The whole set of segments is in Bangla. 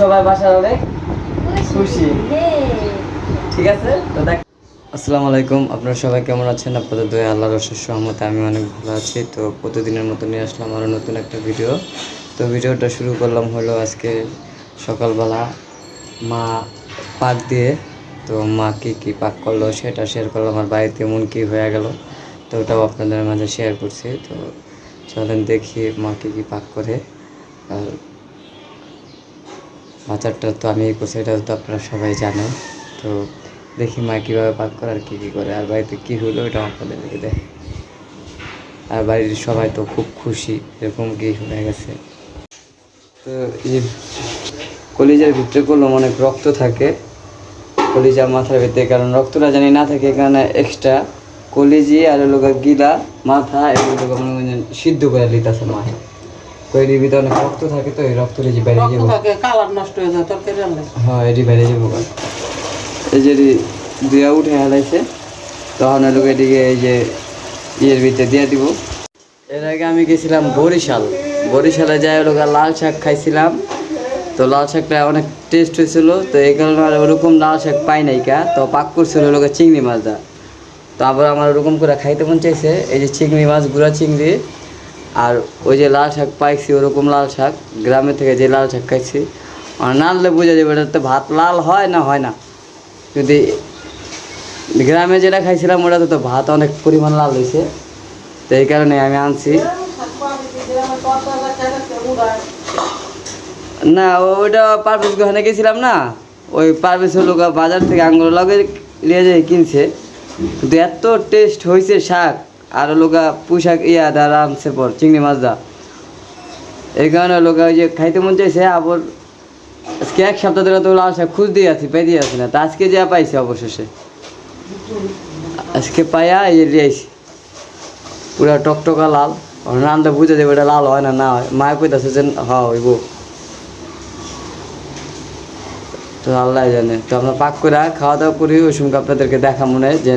সবাই বাসার অনেক খুশি। ঠিক আছে? তো দেখ আসসালামু আলাইকুম আপনারা সবাই কেমন আছেন? আপনাদের দয়া আল্লাহর অশেষ সহমতে আমি অনেক ভালো আছি। তো প্রতিদিনের মতো নিয়ে আসলাম আরও নতুন একটা ভিডিও। তো ভিডিওটা শুরু করলাম হলো আজকে সকালবেলা মা পাক দিয়ে। তো মা কী কী পাক করল সেটা শেয়ার করলাম আমার বাড়িতে এমন কী হয়ে গেল তো ওটাও আপনাদের মাঝে শেয়ার করছি। তো চলেন দেখি মা কী কী পাক করে। আর আচারটা তো আমি করছি এটা তো আপনারা সবাই জানেন। তো দেখি মা কীভাবে পাক করে আর কী কী করে। আর বাড়িতে কী হলো এটা আপনাদেরকে দেখ। আর বাড়ির সবাই তো খুব খুশি, এরকম কি হয়ে গেছে। তো এই কলিজার ভিতরে করলাম অনেক রক্ত থাকে। কলিজার মাথার ভিতরে, কারণ রক্তটা জানি না থাকে এখানে এক্সট্রা কলিজি আর লোক গিলা মাথা এগুলো সিদ্ধ করে লিতেছে ভিতরে অনেক রক্ত থাকে তো এই রক্তটা যে বাইরে যাব। থাকে কালার নষ্ট হয়ে যায় তরকারি রান্নায় হ্যাঁ এটি বাইরে যাব এই যে দুয়া উঠে হালাইছে তখন লোক এদিকে এই যে ইয়ের ভিতরে দিয়ে দিব। এর আগে আমি গেছিলাম বরিশাল। বরিশালে যাই লোক লাল শাক খাইছিলাম। তো লাল শাকটা অনেক টেস্ট হয়েছিল তো এই কারণে আর ওরকম লাল শাক পাই নাই কা তো পাক করছিল লোক চিংড়ি মাছটা। তো আবার আমার ওরকম করে খাইতে মন চাইছে এই যে চিংড়ি মাছ গুঁড়া চিংড়ি। আর ওই যে লাল শাক পাইছি, ওরকম লাল শাক গ্রামে থেকে যে লাল শাক খাইছি আর নাড়লে বোঝা যাবে এটাতে ভাত লাল হয় না হয় না। যদি গ্রামে যেটা খাইছিলাম, ওটাতে তো ভাত অনেক পরিমাণ লাল হয়েছে তো এই কারণে আমি আনছি। না, ওইটা পারভেজ ওখানে গেছিলাম না, ওই পারভেজ গা বাজার থেকে আঙ্গুর লগে নিয়ে যেয়ে কিনছে। কিন্তু এত টেস্ট হয়েছে শাক। আর লোকা পুঁশাক ইয়া দা আনছে পর, চিংড়ি মাছ দা। এই কারণে লোকা ওই যে খাইতে মন চাইছে, আবার আজকে এক সপ্তাহ ধরে তো লাল খুঁজ দিয়ে আছি পাই দিয়ে আছি না। তা আজকে যা পাইছে অবশেষে। আজকে পাইয়া এই যে লিয়ে আইছি। পুরা টকটকা লাল। রান্না বুঝে দেবে, এটা লাল হয় না না হয়। মায়ে কইতাছে যে হইব। তো আল্লাহ জানে। তো আমরা পাক করে খাওয়া দাওয়া করি, ওই সময় আপনাদেরকে দেখা মনে যে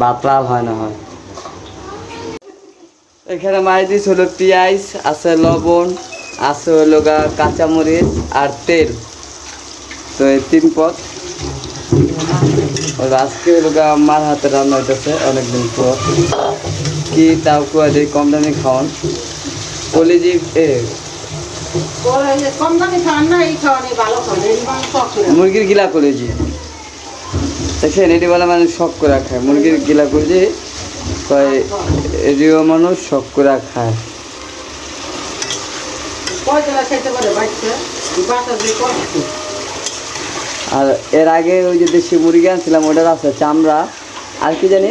ভাত লাল হয় না হয়। এখানে মাছ দিস হলো পেঁয়াজ আছে লবণ আছে হলো গা কাঁচামরিচ আর তেল। তো এই তিন পথ আজকে হলো গা আমার হাতে রান্না হইতেছে অনেকদিন পর। কি তাও কুয়া দিয়ে কম দামে খাওয়ান। কলিজি এ ওরা এই যে কম দামি খাওয়ান না এই খাওয়ান এই ভালো খাওয়ান। এই মাংস শখ করে। মুরগির গিলা কলেজি দেখছেন এটি বলে মানুষ শখ করে খায়। মুরগির গিলা কলেজি কয় এটিও মানুষ শখ করে খায়। আর এর আগে ওই যে দেশি মুরগি আনছিলাম ওটার আছে চামড়া। আর কি জানি?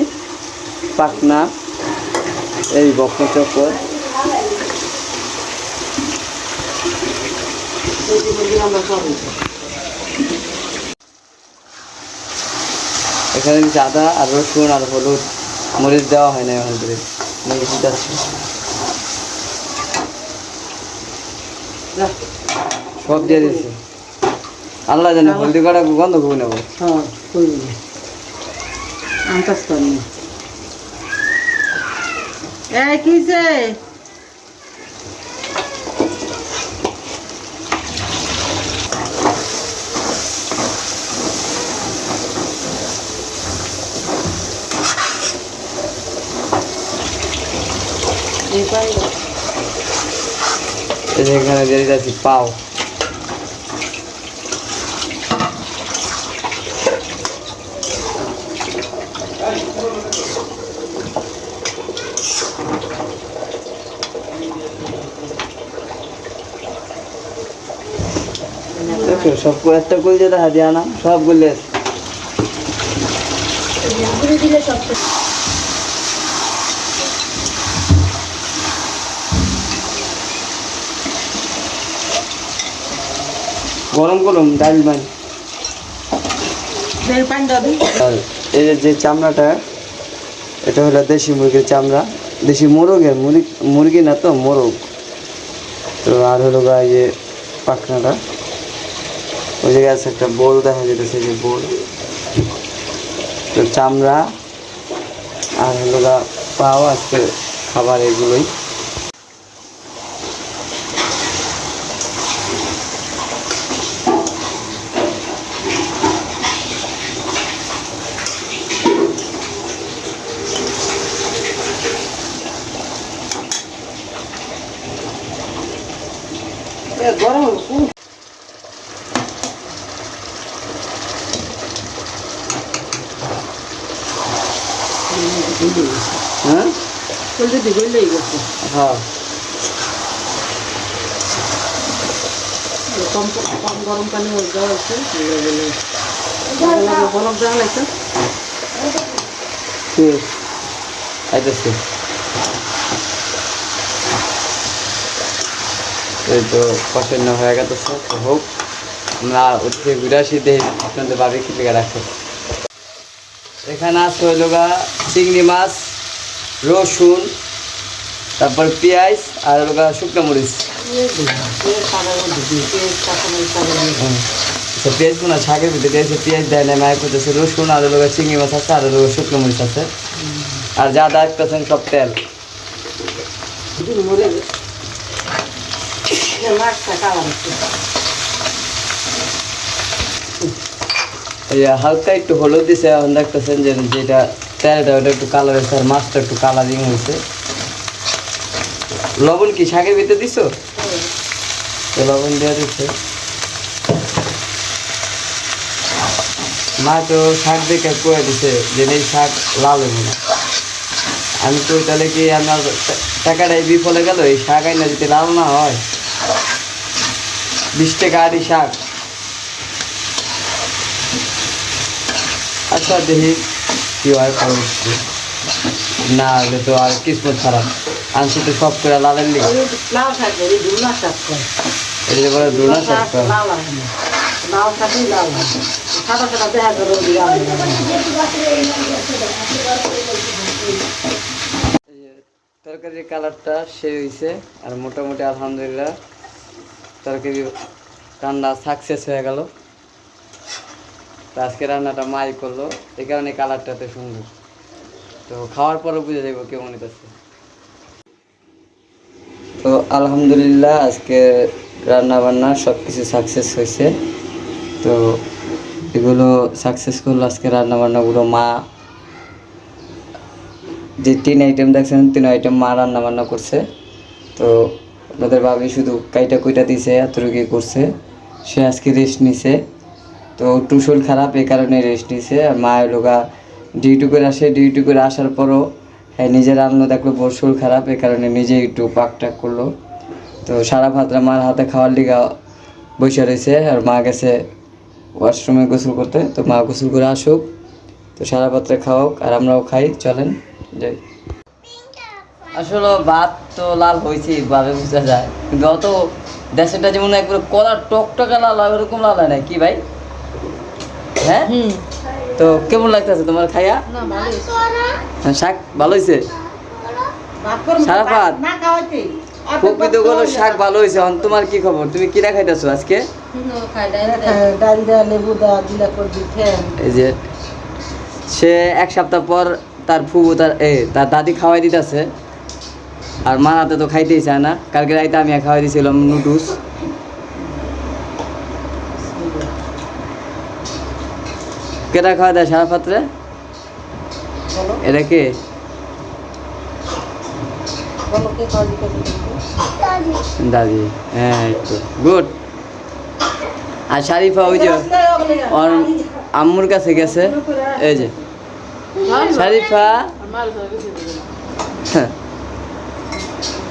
পাকনা এই বক্ষ চক্কর এখানে আদা আর রসুন আর হলুদ মরিচ দেওয়া হয় না এখান মরিচ দিচ্ছে সব দিয়ে দিচ্ছে আল্লাহ জানে হলদি কটা গন্ধ খুব নেব। আনতাস করি এই কিসে এখানে দিয়ে দিচ্ছি পাও। দেখো সব একটা গুল যেটা হাদিয়া না সব গুলে গরম গরম ডাল বান। এই যে- চামড়াটা এটা হলো দেশি মুরগির চামড়া। দেশি মোরগের মুরগি মুরগি না তো মোরগ। তো আর হলো গা এই যে পাখনাটা। ওই জায়গায় আছে একটা বোল দেখা যেতেছে যে বোল। তো চামড়া আর হলো গা পাও আজকে খাবার এগুলোই। হ্যাঁ। হ্যাঁ কম কম গরম পানি লাগছে এই তো, পছন্দ হয়ে গেছে হোক। আমরা উঠে ঘুরে আসি, দেখি আপনাদের বাড়ি কি লেগে রাখে। এখানে আছে হইল গা চিংড়ি মাছ রসুন তারপর পেঁয়াজ আর হইল গা শুকনো মরিচ। তো পেঁয়াজ কোনা শাকের ভিতরে দিয়েছে পেঁয়াজ দেয় না মায়ের করতেছে রসুন আর হইল চিংড়ি মাছ আছে আর হইল শুকনো মরিচ আছে। আর যা দেখতেছেন সব তেল। এই যে হালকা একটু হলুদ দিছে এখন দেখতেছেন যে যেটা তেলটা ওটা একটু কালার হয়েছে আর মাছটা একটু কালারিং হয়েছে। লবণ কি শাকের ভিতরে দিছো? লবণ দেওয়া দিচ্ছে। মা তো শাক দেখে কয়ে দিছে যে এই শাক লাল হইব না। আমি তো তাহলে কি আমার টা- টাকাটা এই বিফলে গেল? এই শাক আইনা যদি লাল না হয় বিশ টাকা আড়ি শাক। আচ্ছা দেখি কি হয় পরবর্তী না হলে তো আর কিসমত খারাপ আনছি তো সব করে লালের লিগে। এটা বলে শাক করা। তরকারির কালারটা সে হয়েছে আর মোটামুটি আলহামদুলিল্লাহ তরকারি রান্না সাকসেস হয়ে গেল। তো আজকে রান্নাটা মাই করল, এই কারণে কালারটা এত সুন্দর। তো খাওয়ার পরে বুঝে যাব কেমন হইতেছে তো আলহামদুলিল্লাহ, আজকে রান্না বান্না সব কিছু সাকসেস হয়েছে। তো এগুলো সাকসেস করল আজকে রান্না বান্নাগুলো মা। যে তিন আইটেম দেখছেন, তিন আইটেম মা রান্না বান্না করছে। তো আপনাদের ভাবি শুধু কাইটা কুইটা দিছে এতটুকু করছে। সে আজকে রেস্ট নিছে। তো টুসুল খারাপ এই কারণে রেস্ট নিছে। আর মা লোকা ডিউটি করে আসে। ডিউটি করে আসার পরও হ্যাঁ নিজের রান্না দেখল বসুর খারাপ, এই কারণে নিজে একটু পাক টাক করল। তো সারা ভাতরা মার হাতে খাওয়ার লিগা বসে রয়েছে। আর মা গেছে ওয়াশরুমে গোসল করতে। তো মা গোসল করে আসুক। তো সারা পাত্রে খাওয়াক, আর আমরাও খাই। চলেন, যাই। আসলে ভাত তো লাল হয়েছে ভাবে বোঝা যায়। কিন্তু অত দেশেরটা যেমন একবার কলার টকটকা লাল হয়, ওরকম লাল হয় না কি ভাই? হ্যাঁ? তো কেমন লাগতেছে তোমার খাইয়া? হ্যাঁ, শাক ভালো হয়েছে? সারা ভাত? না প্রকৃত কোনো শাক ভালো হয়েছে। এখন তোমার কি খবর? তুমি কিনা খাইতেছো আজকে? করে দিতে এই যে সে এক সপ্তাহ পর তার ফুবু তার এ তার দাদি খাওয়াই দিতেছে। আর মা হাতে তো খাইতেই চায় না। কালকে রাইতে আমি খাওয়াই দিয়েছিলাম নুডলস। কেটা খাওয়া দেয় সারা পাত্রে এটা কে? দাদি। হ্যাঁ একটু। গুড। আর শারিফা ওই যে ওর আম্মুর কাছে গেছে। এই যে। শারিফা।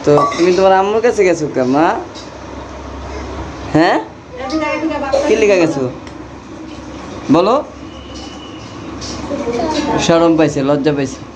তো তুমি তোমার আম্মুর কাছে গেছো কে মা? হ্যাঁ? কি লেখা গেছো? বলো। শরম পাইছে লজ্জা পাইছে।